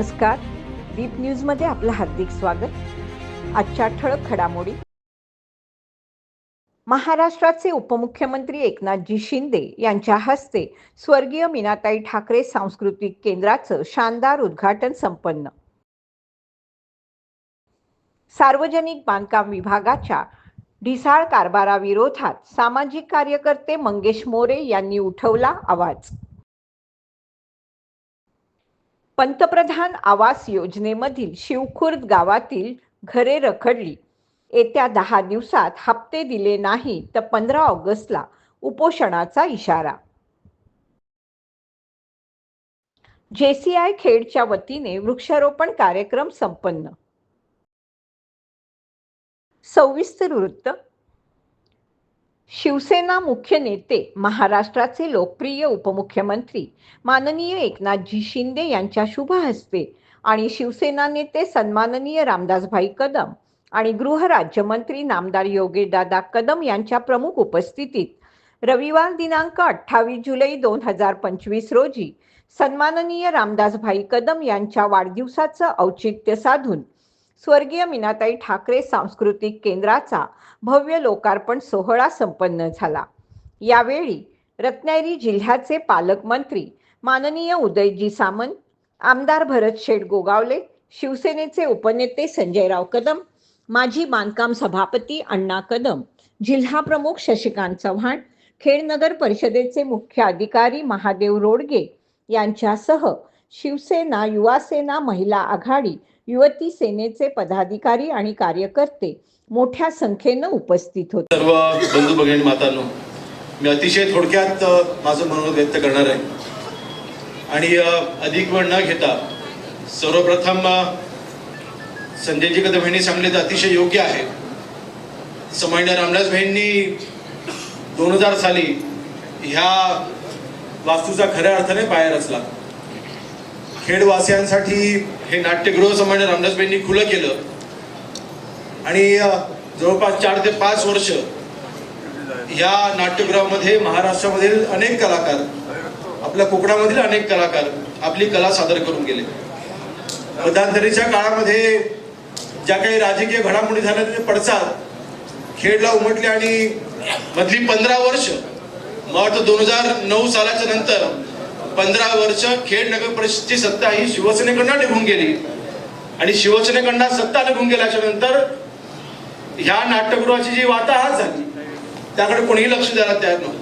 नमस्कार. दीप न्यूजमध्ये आपलं हार्दिक स्वागत. आजच्या ठळक घडामोडी. महाराष्ट्राचे उपमुख्यमंत्री एकनाथजी शिंदे यांच्या हस्ते स्वर्गीय मीनाताई ठाकरे सांस्कृतिक केंद्राचं शानदार उद्घाटन संपन्न. सार्वजनिक बांधकाम विभागाच्या ढिसाळ कारभाराविरोधात सामाजिक कार्यकर्ते मंगेश मोरे यांनी उठवला आवाज. पंतप्रधान आवास योजनेमधील शिवखुर्द गावातील घरे रखडली. येत्या दहा दिवसात हप्ते दिले नाही तर पंधरा ऑगस्टला उपोषणाचा इशारा. जेसीआय खेडच्या वतीने वृक्षारोपण कार्यक्रम संपन्न. सविस्तर वृत्त शिवसेना मुख्य नेते महाराष्ट्राचे लोकप्रिय उपमुख्यमंत्री माननीय एकनाथजी शिंदे यांच्या शुभ हस्ते आणि शिवसेना नेते सन्माननीय रामदासभाई कदम आणि गृहराज्यमंत्री नामदार योगेदादा कदम यांच्या प्रमुख उपस्थितीत रविवार दिनांक अठ्ठावीस जुलै दोन हजार पंचवीस रोजी सन्माननीय रामदासभाई कदम यांच्या वाढदिवसाचं औचित्य साधून स्वर्गीय मीनाताई ठाकरे सांस्कृतिक केंद्राचा भव्य लोकार्पण सोहळा संपन्न झाला. यावेळी रत्नागिरी जिल्ह्याचे पालकमंत्री माननीय उदयजी सामंत आमदार भरत शेठ गोगावले शिवसेनेचे उपनेते संजयराव कदम माजी बांधकाम सभापती अण्णा कदम जिल्हा प्रमुख शशिकांत चव्हाण खेडनगर परिषदेचे मुख्य अधिकारी महादेव रोडगे यांच्यासह शिवसेना युवासेना महिला आघाडी युवती सेनेचे पदाधिकारी आणि कार्यकर्ते मोठ्या संख्येनं उपस्थित होते. सर्व बंधू भगिनी मातांनो मी अतिशय थोडक्यात माझं मनोगत व्यक्त करणार आहे. आणि अधिक वेळ न घेता सर्वप्रथम संजयजी कदम यांनी सांगले तर अतिशय योग्य आहे. समान्य रामदास भाईंनी दोन हजार साली ह्या वास्तूचा खऱ्या अर्थाने पाया रचला. खेडवासियांसाठी हे नाट्यगृह समान्य म्हणजे रामदासबाईंनी खुलं केलं. आणि जवळपास चार ते पाच वर्ष या नाट्यगृहामध्ये महाराष्ट्रामधील अनेक कलाकार आपल्या कोकणामधील अनेक कलाकार आपली कला सादर करून गेले. मध्यंतरीच्या काळामध्ये ज्या काही राजकीय घडामोडी झाल्या त्याचे पडसाद खेडला उमटले आणि मधली पंधरा वर्ष मला वाटतं दोन हजार नऊ सालाच्या नंतर पंधरा वर्ष खेड नगर परिषदची सत्ता ही शिवसेनेकडनं निघून गेली. आणि शिवसेनेकडनं सत्ता निघून गेल्याच्यानंतर ह्या नाट्यगृहाची जी वाताहात झाली त्याकडे कोणीही लक्ष द्यायला तयार नव्हतं.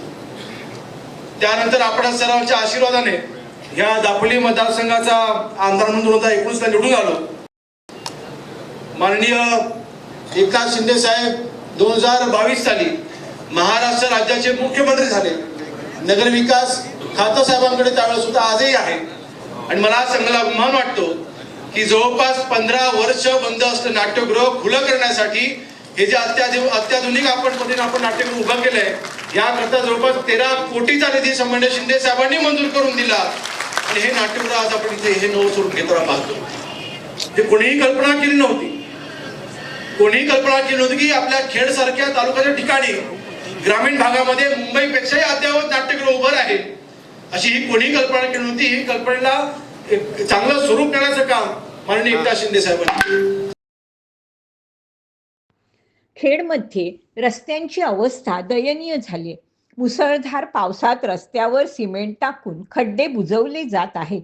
त्यानंतर आपण सर्वांच्या आशीर्वादाने ह्या दापोली मतदारसंघाचा आमदार म्हणून दोन हजार एकोणीसला निवडून आलो. माननीय एकनाथ शिंदे साहेब दोन हजार बावीस साली महाराष्ट्र राज्याचे मुख्यमंत्री झाले. नगरविकास खातं साहेबांकडे त्यावेळेस सुद्धा आजही आहे. आणि मला चांगला अभिमान वाटतो की जवळपास पंधरा वर्ष बंद असलं नाट्यगृह खुलं करण्यासाठी हे जे अत्याधु अत्याधुनिक आपण पद्धतीने आपण नाट्यगृह उभं केलंय याकरता जवळपास तेरा कोटीचा निधी संबंध शिंदे साहेबांनी मंजूर करून दिला. आणि हे नाट्यगृह आज आपण इथे हे नऊ सोडून घेताना पाहतो. हे कोणीही कल्पना केली नव्हती. कोणीही कल्पना केली नव्हती की आपल्या खेड सारख्या तालुक्याच्या ठिकाणी ग्रामीण भागामध्ये मुंबईपेक्षाही अद्ययावत नाट्यगृह उभं राहील. अशी ही कोणी कल्पना केली नव्हती. ही कल्पनेला चांगलं स्वरूप देण्याचं काम माननीय एकनाथ शिंदे साहेबांनी खेडमध्ये रस्त्यांची अवस्था दयनीय झाली. मुसळधार पावसात रस्त्यावर सिमेंट टाकून खड्डे बुजवले जात आहेत.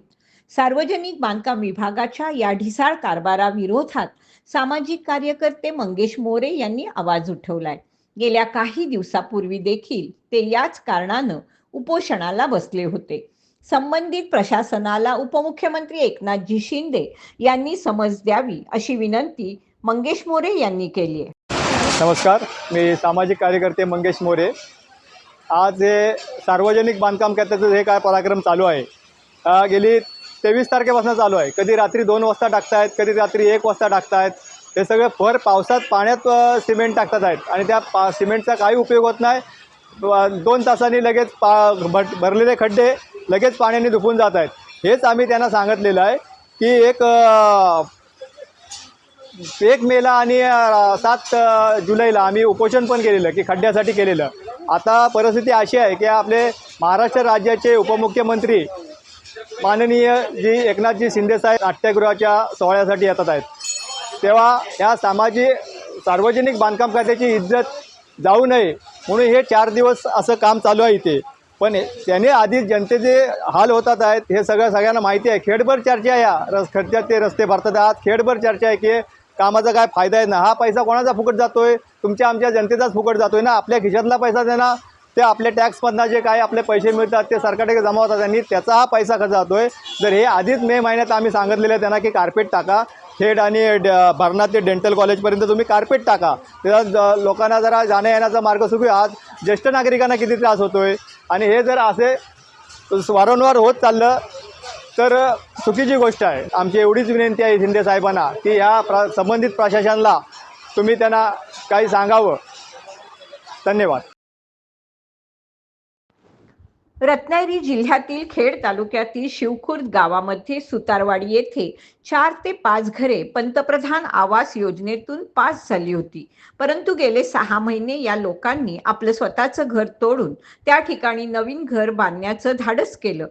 सार्वजनिक बांधकाम विभागाच्या या ढिसाळ कारभाराविरोधात सामाजिक कार्यकर्ते मंगेश मोरे यांनी आवाज उठवलाय. गेल्या काही दिवसापूर्वी देखील ते याच कारणानं उपोषणाला बसले होते. संबंधित प्रशासनाला उपमुख्यमंत्री एकनाथजी शिंदे यांनी समज द्यावी अशी विनंती मंगेश मोरे यांनी केली आहे. नमस्कार मी सामाजिक कार्यकर्ते मंगेश मोरे. आज हे सार्वजनिक बांधकाम खात्याचं हे काय पराक्रम चालू आहे? गेली तेवीस तारखेपासून चालू आहे. कधी रात्री दोन वाजता टाकतायत कधी रात्री एक वाजता टाकतायत. हे सगळे भर पावसात पाण्यात सिमेंट टाकतात आहेत. आणि त्या पा सिमेंटचा काही उपयोग होत नाही. दोन तासांनी लगेच पा भट भरलेले खड्डे लगेच पाण्याने धुपून जात आहेत. हेच आम्ही त्यांना सांगितलेलं आहे की एक एक मेला आणि सात जुलैला आम्ही उपोषण पण केलेलं की खड्ड्यासाठी केलेलं. आता परिस्थिती अशी आहे की आपले महाराष्ट्र राज्याचे उपमुख्यमंत्री माननीय जी एकनाथजी शिंदेसाहेब नाट्यगृहाच्या सोहळ्यासाठी येतात आहेत. तेव्हा या सामाजिक सार्वजनिक बांधकाम खात्याची इज्जत जाऊ नये म्हणून हे चार दिवस असं काम चालू आहे इथे. पण त्याने आधी जनतेचे हाल होतात आहेत हे सगळं सगळ्यांना माहिती आहे. खेडभर चर्चा आहे या रस खर्चात ते रस्ते भरतात आहात खेडभर चर्चा आहे की कामाचा काय फायदा आहे ना? हा पैसा कोणाचा फुकट जातोय? तुमच्या आमच्या जनतेचाच फुकट जातोय ना? आपल्या खिशातला पैसा देणार ते आपल्या टॅक्समधनं जे काय आपले पैसे मिळतात ते सरकारकडे जमा होतात आणि त्याचा हा पैसा खर्च जातोय. जर हे आधीच मे महिन्यात आम्ही सांगितलेलं आहे त्यांना की कार्पेट टाका. थेट आणि ड- भरणा ते डेंटल कॉलेजपर्यंत तुम्ही कार्पेट टाका. त्याचा ज- लोकांना जरा जाण्या येण्याचा मार्ग सुरू आज ज्येष्ठ नागरिकांना किती त्रास होतो आहे आणि हे जर असे वारंवार होत चाललं तर चुकीची गोष्ट आहे. आमची एवढीच विनंती आहे शिंदे साहेबांना की ह्या प्र संबंधित प्रशासनाला तुम्ही त्यांना काही सांगावं. धन्यवाद. रत्नागिरी जिल्ह्यातील खेड तालुक्यातील शिवखुर्द गावामध्ये सुतारवाडी येथे चार ते पाच घरे पंतप्रधान आवास योजनेतून पास झाली होती. परंतु गेले सहा महिने या लोकांनी आपलं स्वतःचं घर तोडून त्या ठिकाणी नवीन घर बांधण्याचं धाडस केलं.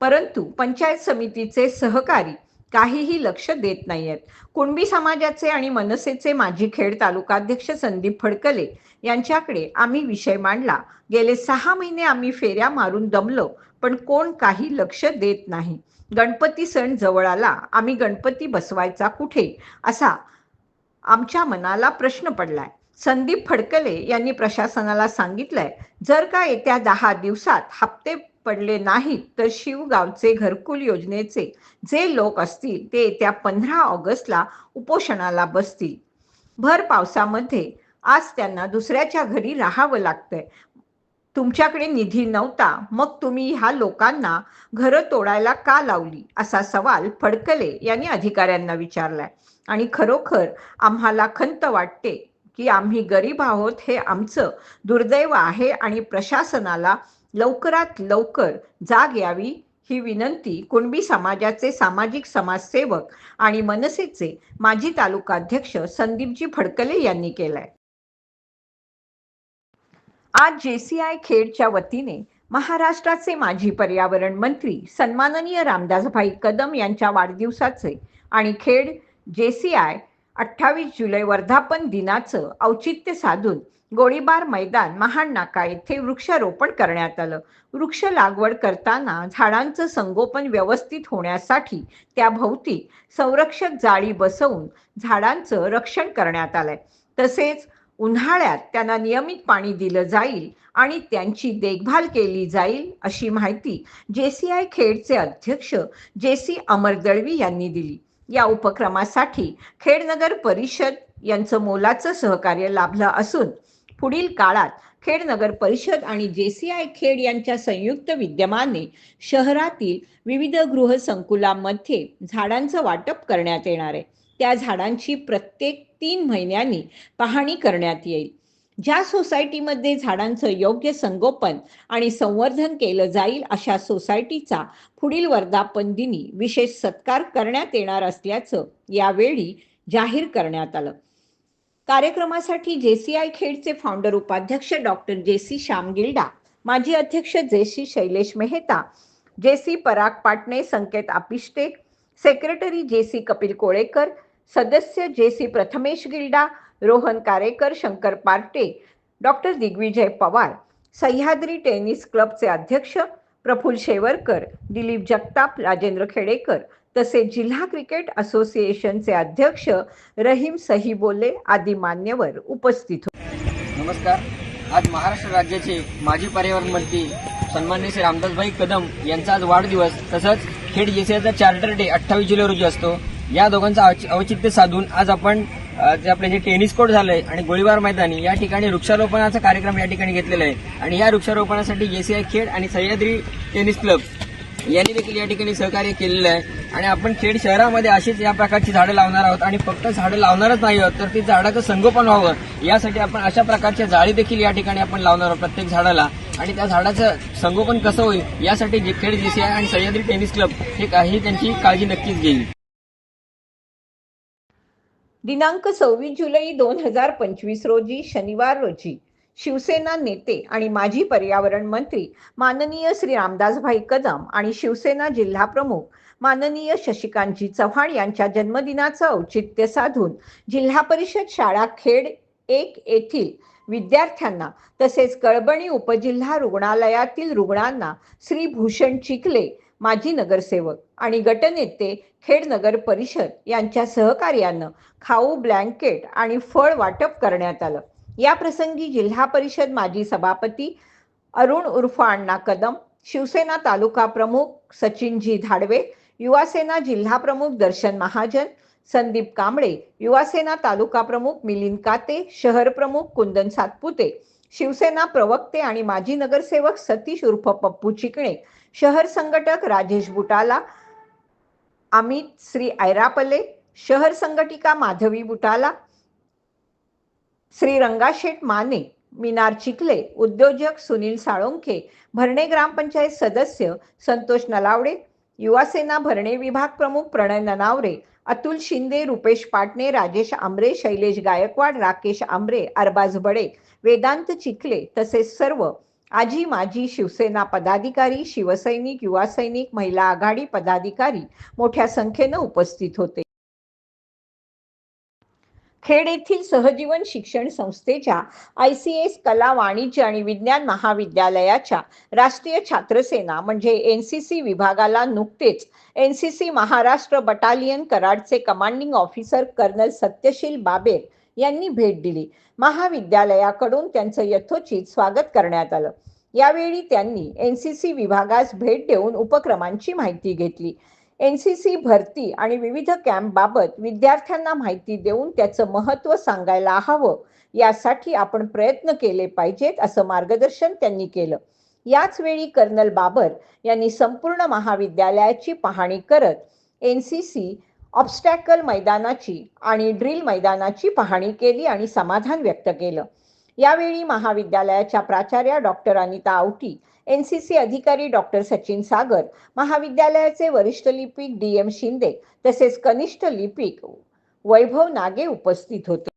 परंतु पंचायत समितीचे सहकारी काहीही लक्ष देत नाहीयेत. कुणबी समाजाचे आणि मनसेचे माजी खेड तालुकाध्यक्ष संदीप फडकले यांच्याकडे आम्ही विषय मांडला. गेले सहा महिने आम्ही फेऱ्या मारून दमलो पण कोण काही लक्ष देत नाही. गणपती सण जवळ आला आम्ही गणपती बसवायचा कुठे? असा आमच्या मनाला प्रश्न पडलाय. संदीप फडकले यांनी प्रशासनाला सांगितलंय जर का येत्या दहा दिवसात हप्ते पडले नाहीत तर शिवगावचे घरकुल योजनेचे जे लोक असतील ते येत्या पंधरा ऑगस्टला उपोषणाला बसतील. भर पावसामध्ये आज त्यांना दुसऱ्याच्या घरी राहावं लागतंय. तुमच्याकडे निधी नव्हता मग तुम्ही ह्या लोकांना घरं तोडायला का लावली? असा सवाल फडकले यांनी अधिकाऱ्यांना विचारलाय. आणि खरोखर आम्हाला खंत वाटते की आम्ही गरीब आहोत हे आमचं दुर्दैव आहे आणि प्रशासनाला लवकरात लवकर जाग यावी ही विनंती कुणबी समाजाचे सामाजिक समाजसेवक आणि मनसेचे माजी तालुकाध्यक्ष संदीपजी फडकले यांनी केलाय. आज जेसीआय खेडच्या वतीने महाराष्ट्राचे माजी पर्यावरण मंत्री सन्माननीय रामदासभाई कदम यांच्या वाढदिवसाचे आणि खेड जेसीआय अठ्ठावीस जुलै वर्धापन दिनाचं औचित्य साधून गोळीबार मैदान महान नाका येथे वृक्षारोपण करण्यात आलं. वृक्ष लागवड करताना झाडांचं संगोपन व्यवस्थित होण्यासाठी त्याभोवती संरक्षक जाळी बसवून झाडांचं रक्षण करण्यात आलंय. तसेच उन्हाळ्यात त्यांना नियमित पाणी दिलं जाईल आणि त्यांची देखभाल केली जाईल अशी माहिती जेसीआय खेडचे अध्यक्ष जेसी अमर दळवी यांनी दिली. या उपक्रमासाठी खेडनगर परिषद यांचं मोलाचं सहकार्य लाभलं असून पुढील काळात खेड नगर परिषद आणि जे सी आय खेड यांच्या संयुक्त विद्यमाने शहरातील विविध गृहसंकुलामध्ये झाडांचं वाटप करण्यात येणार आहे. त्या झाडांची प्रत्येक तीन महिन्यांनी पाहणी करण्यात येईल. ज्या सोसायटीमध्ये झाडांचं योग्य संगोपन आणि संवर्धन केलं जाईल अशा सोसायटीचा पुढील वर्धापन दिनी विशेष सत्कार करण्यात येणार असल्याचं यावेळी जाहीर करण्यात आलं. कार्यक्रमासाठी जेसीआय खेडचे फाउंडर उपाध्यक्ष डॉक्टर जेसी श्याम गिल्डा माजी अध्यक्ष JC Shailesh Mehta JC Parag Patne Sanket Apishte secretary JC Kapil Kolekar सदस्य JC Prathamesh Gilda Rohan Karekar Shankar Parte doctor Digvijay Pawar Sahyadri tennis क्लबचे अध्यक्ष प्रफुल शेवरकर दिलीप जगताप राजेंद्र खेडेकर तसेच जिल्हा क्रिकेट असोसिएशनचे अध्यक्ष रहीम सहीबोले आदी मान्यवर उपस्थित होते. नमस्कार. आज महाराष्ट्र राज्याचे माजी पर्यावरण मंत्री सन्मान्य श्री रामदासभाई कदम यांचा आज वाढदिवस तसंच खेड जेसीचा चार्टर डे अठ्ठावीस जुलै रोजी असतो. या दोघांचा औचित्य साधून आज आपण जे आपले जे टेनिस कोर्ट झालंय आणि गोळीबार मैदानी या ठिकाणी वृक्षारोपणाचा कार्यक्रम या ठिकाणी घेतलेला आहे. आणि या वृक्षारोपणासाठी जेसीआय खेड आणि सह्याद्री टेनिस क्लब यांनी देखील या ठिकाणी सहकार्य केलेलं आहे. आणि आपण खेड शहरामध्ये अशीच या प्रकारची झाडं लावणार आहोत आणि फक्त झाडं लावणारच नाही आहोत तर ती झाडाचं संगोपन व्हावं. यासाठी आपण अशा प्रकारच्या जाळी देखील या ठिकाणी आपण लावणार आहोत प्रत्येक झाडाला. आणि त्या झाडाचं संगोपन कसं होईल यासाठी जे खेड जेसीआय आणि सह्याद्री टेनिस क्लब हे काही त्यांची काळजी नक्कीच घेईल. दिनांक सव्वीस जुलै दोन हजार पंचवीस रोजी शनिवार रोजी शिवसेना नेते आणि माजी पर्यावरण मंत्री माननीय श्री रामदासभाई कदम आणि शिवसेना जिल्हा प्रमुख माननीय शशिकांतजी चव्हाण यांच्या जन्मदिनाचं औचित्य साधून जिल्हा परिषद शाळा खेड एक येथील विद्यार्थ्यांना तसेच कळबणी उपजिल्हा रुग्णालयातील रुग्णांना श्री भूषण चिखले माजी नगरसेवक आणि गटनेते खेड नगर परिषद यांच्या सहकार्यानं खाऊ ब्लँकेट आणि फळ वाटप करण्यात आलं. या प्रसंगी जिल्हा परिषद माजी सभापती अरुण उर्फ अण्णा कदम शिवसेना तालुका प्रमुख सचिनजी धाडवे युवासेना जिल्हा प्रमुख दर्शन महाजन संदीप कांबळे युवासेना तालुका प्रमुख मिलिंद काते शहर प्रमुख कुंदन सातपुते शिवसेना प्रवक्ते आणि माजी नगरसेवक सतीश उर्फ पप्पू चिकणे शहर संघटक राजेश बुटाला अमित श्री ऐरापले शहर संघटिका माधवी बुटाला श्री रंगाशेठ माने मिनार चिखले उद्योजक सुनील साळुंखे भरणे ग्रामपंचायत सदस्य संतोष नलावडे युवासेना भरणे विभाग प्रमुख प्रणय ननावरे अतुल शिंदे रुपेश पाटणे राजेश आंबरे शैलेश गायकवाड राकेश आंबरे अरबाज बडे वेदांत चिखले तसेच सर्व आजी माजी शिवसेना पदाधिकारी शिवसैनिक युवा सैनिक महिला आघाडी पदाधिकारी मोठ्या संख्येनं उपस्थित होते. खेड येथील सहजीवन शिक्षण संस्थेच्या आय सी एस कला वाणिज्य आणि विज्ञान महाविद्यालयाच्या राष्ट्रीय छात्रसेना म्हणजे एन सी सी विभागाला नुकतेच N C C Maharashtra battalion कराडचे commanding officer colonel Satyasheel Baber यांनी भेट दिली. महाविद्यालयाकडून त्यांचं यथोचित स्वागत करण्यात आलं. यावेळी त्यांनी एन सी सी विभागास भेट देऊन उपक्रमांची माहिती घेतली. एन सी सी भरती आणि विविध कॅम्पबाबत विद्यार्थ्यांना माहिती देऊन त्याचं महत्त्व सांगायला हवं यासाठी आपण प्रयत्न केले पाहिजेत असं मार्गदर्शन त्यांनी केलं. याच वेळी कर्नल बाबर यांनी संपूर्ण महाविद्यालयाची पाहणी करत एन सी सी ऑब्स्टॅकल मैदानाची आणि ड्रिल मैदानाची पाहणी केली आणि समाधान व्यक्त केलं. यावेळी महाविद्यालयाच्या प्राचार्या doctor Anita Awati N C C अधिकारी डॉक्टर सचिन सागर महाविद्यालयाचे वरिष्ठ लिपिक डी एम शिंदे तसेच कनिष्ठ लिपिक वैभव नागे उपस्थित होते.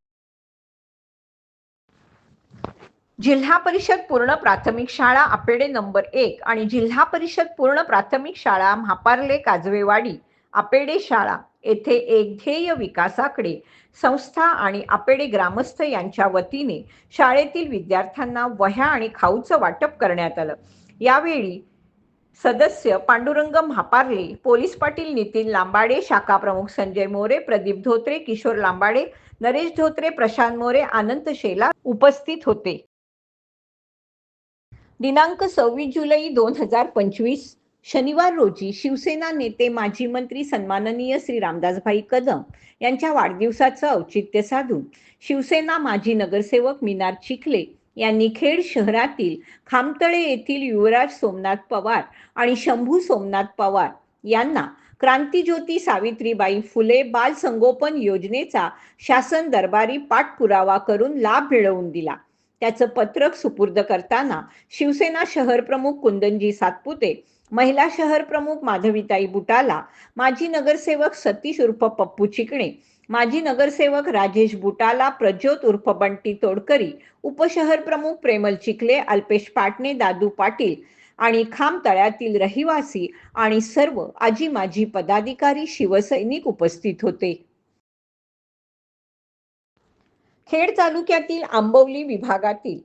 जिल्हा परिषद पूर्ण प्राथमिक शाळा आपेडे नंबर एक आणि जिल्हा परिषद पूर्ण प्राथमिक शाळा म्हापार्ले काजवेवाडी आपेडे शाळा येथे एक ध्येय विकासाकडे संस्था आणि आपेडे ग्रामस्थ यांच्या वतीने शाळेतील विद्यार्थ्यांना वह्या आणि खाऊचं वाटप करण्यात आलं. यावेळी सदस्य पांडुरंग म्हापार्ले पोलीस पाटील नितीन लांबाडे शाखा प्रमुख संजय मोरे प्रदीप धोत्रे किशोर लांबाडे नरेश धोत्रे प्रशांत मोरे आनंद शेला उपस्थित होते. दिनांक सव्वीस जुलै दोन हजार पंचवीस शनिवार रोजी शिवसेना नेते माजी मंत्री सन्माननीय श्री रामदासभाई कदम यांच्या वाढदिवसाचं औचित्य साधून शिवसेना माजी नगरसेवक मिनार चिखले यांनी खेड शहरातील खामतळे येथील युवराज सोमनाथ पवार आणि शंभू सोमनाथ पवार यांना क्रांतीज्योती सावित्रीबाई फुले बाल संगोपन योजनेचा शासन दरबारी पाठपुरावा करून लाभ मिळवून दिला. त्याचं पत्रक सुपूर्द करताना शिवसेना शहर प्रमुख कुंदनजी सातपुते महिला शहर प्रमुख माधवीताई बुटाला माजी नगरसेवक सतीश उर्फ पप्पू चिकणे माजी नगरसेवक राजेश बुटाला प्रज्योत उर्फ बंटी तोडकरी उपशहर प्रमुख प्रेमल चिखले अल्पेश पाटणे दादू पाटील आणि खाम तळ्यातील रहिवासी आणि सर्व आजी माजी पदाधिकारी शिवसैनिक उपस्थित होते. खेड तालुक्यातील आंबवली विभागातील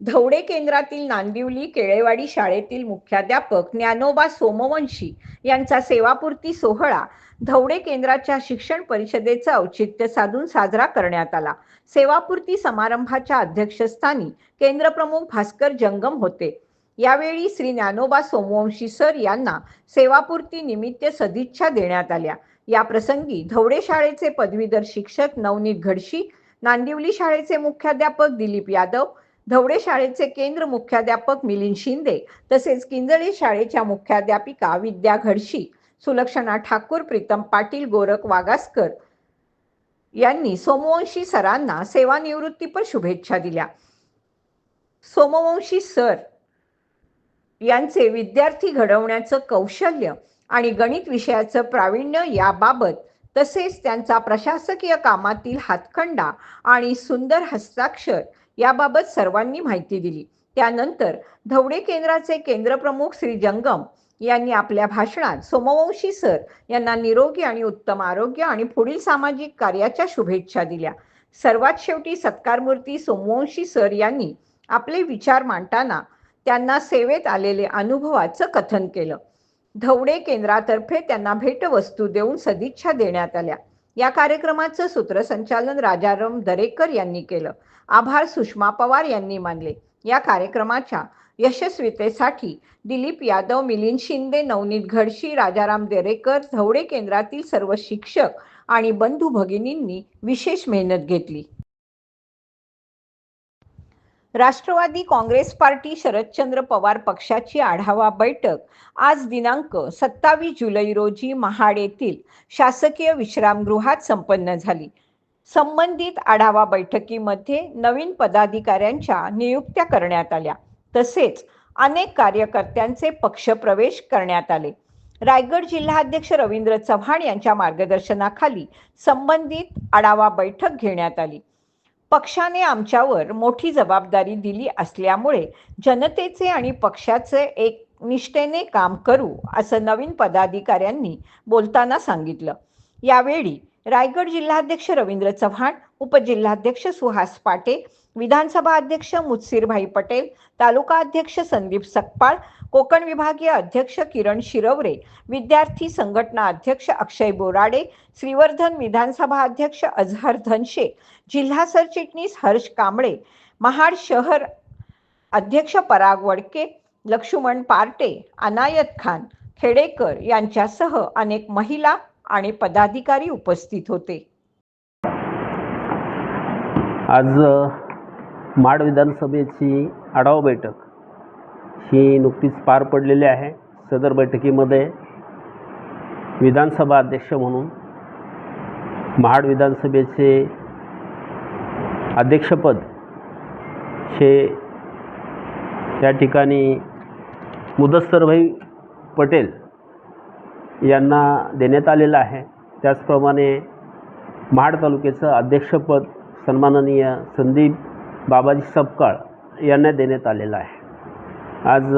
धवडे केंद्रातील नांदिवली केळेवाडी शाळेतील मुख्याध्यापक ज्ञानोबा सोमवंशी यांचा सेवापूर्ती सोहळा धवडे केंद्राच्या शिक्षण परिषदेचं औचित्य साधून साजरा करण्यात आला. सेवापूर्ती समारंभाच्या अध्यक्षस्थानी केंद्रप्रमुख भास्कर जंगम होते. यावेळी श्री ज्ञानोबा सोमवंशी सर यांना सेवापूर्ती निमित्त सदिच्छा देण्यात आल्या. या प्रसंगी धवडे शाळेचे पदवीधर शिक्षक नवनीत घडशी नांदिवली शाळेचे मुख्याध्यापक दिलीप यादव धवडे शाळेचे केंद्र मुख्याध्यापक मिलिंद शिंदे तसेच किंजळे शाळेच्या मुख्याध्यापिका विद्या घडशी सुलक्षणा ठाकूर प्रीतम पाटील गोरख वागासकर यांनी सोमवंशी सरांना सेवानिवृत्तीपर शुभेच्छा दिल्या. सोमवंशी सर यांचे विद्यार्थी घडवण्याचं कौशल्य आणि गणित विषयाचं प्रावीण्य याबाबत तसेच त्यांचा प्रशासकीय कामातील हातखंडा आणि सुंदर हस्ताक्षर याबाबत सर्वांनी माहिती दिली. त्यानंतर धवडे केंद्राचे केंद्रप्रमुख श्री जंगम यांनी आपल्या भाषणात सोमवंशी सर यांना निरोगी आणि उत्तम आरोग्य आणि पुढील सामाजिक कार्याच्या शुभेच्छा दिल्या. सर्वात शेवटी सत्कारमूर्ती सोमवंशी सर यांनी आपले विचार मांडताना त्यांना सेवेत आलेले अनुभवाचं कथन केलं. धवडे केंद्रातर्फे त्यांना भेटवस्तू देऊन सदिच्छा देण्यात आल्या. या कार्यक्रमाचं सूत्रसंचालन राजाराम दरेकर यांनी केलं. आभार सुषमा पवार यांनी मानले. या कार्यक्रमाच्या यशस्वीतेसाठी दिलीप यादव मिलिंद शिंदे नवनीत घडशी राजाराम दरेकर धवडे केंद्रातील सर्व शिक्षक आणि बंधू भगिनींनी विशेष मेहनत घेतली. राष्ट्रवादी काँग्रेस पार्टी शरदचंद्र पवार पक्षाची आढावा बैठक. आज दिनांक सत्तावीस जुलै रोजी महाड येथील शासकीय विश्रामगृहात संपन्न झाली. संबंधित आढावा बैठकीमध्ये नवीन पदाधिकाऱ्यांच्या नियुक्त्या करण्यात आल्या. तसेच अनेक कार्यकर्त्यांचे पक्षप्रवेश करण्यात आले. रायगड जिल्हाध्यक्ष रवींद्र चव्हाण यांच्या मार्गदर्शनाखाली संबंधित आढावा बैठक घेण्यात आली. पक्षाने आमच्यावर मोठी जबाबदारी दिली असल्यामुळे जनतेचे आणि पक्षाचे एक निष्ठेने काम करू असं नवीन पदाधिकाऱ्यांनी बोलताना सांगितलं. यावेळी रायगड जिल्हाध्यक्ष रवींद्र चव्हाण उपजिल्हाध्यक्ष सुहास पाटे विधानसभा अध्यक्ष मुत्सीरभाई पटेल तालुका अध्यक्ष संदीप सकपाळ कोकण विभागीय अध्यक्ष किरण शिरवरे विद्यार्थी संघटना अध्यक्ष अक्षय बोराडे श्रीवर्धन विधानसभा अध्यक्ष अझहर धनशे जिल्हा सरचिटणीस हर्ष कांबळे महाड शहर अध्यक्ष पराग वडके लक्ष्मण पार्टे अनायत खान खेडेकर यांच्यासह अनेक महिला आणि पदाधिकारी उपस्थित होते. आज माड विधानसभेची आढावा बैठक ही नुकतीच पार पडलेली आहे. सदर बैठकीमध्ये विधानसभा अध्यक्ष म्हणून महाड विधानसभेचे अध्यक्षपद हे त्या ठिकाणी मुदस्सरभाई पटेल यांना देण्यात आलेलं आहे. त्याचप्रमाणे महाड तालुक्याचं अध्यक्षपद सन्माननीय संदीप बाबाजी सपकाळ यांना देण्यात आलेलं आहे. आज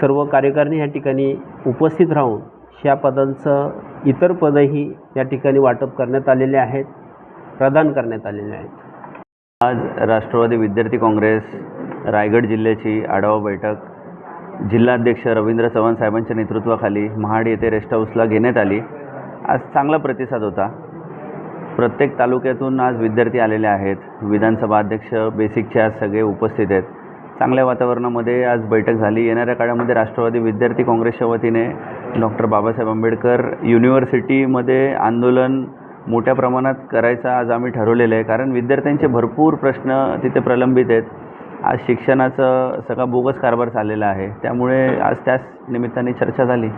सर्व कार्यकारिणी या ठिकाणी उपस्थित राहून ह्या पदांचं इतर पदही या ठिकाणी वाटप करण्यात आलेले आहेत प्रदान करण्यात आलेले आहेत. आज राष्ट्रवादी विद्यार्थी काँग्रेस रायगड जिल्ह्याची आढावा बैठक जिल्हाध्यक्ष रवींद्र चव्हाण साहेबांच्या नेतृत्वाखाली महाड येथे रेस्ट हाऊसला घेण्यात आली. आज चांगला प्रतिसाद होता. प्रत्येक तालुक्यातून आज विद्यार्थी आलेले आहेत. विधानसभा अध्यक्ष बेसिकचे आज सगळे उपस्थित आहेत. चांगल्या वातावरणामध्ये आज बैठक झाली. येणाऱ्या काळामध्ये राष्ट्रवादी विद्यार्थी काँग्रेसच्या वतीने डॉक्टर बाबासाहेब आंबेडकर युनिव्हर्सिटीमध्ये आंदोलन मोठ्या प्रमाणात करायचं आज आम्ही ठरवलेलं आहे. कारण विद्यार्थ्यांचे भरपूर प्रश्न तिथे प्रलंबित आहेत. आज शिक्षणाचं सगळा बोगस कारभार चाललेला आहे. त्यामुळे आज त्याच निमित्ताने चर्चा झाली.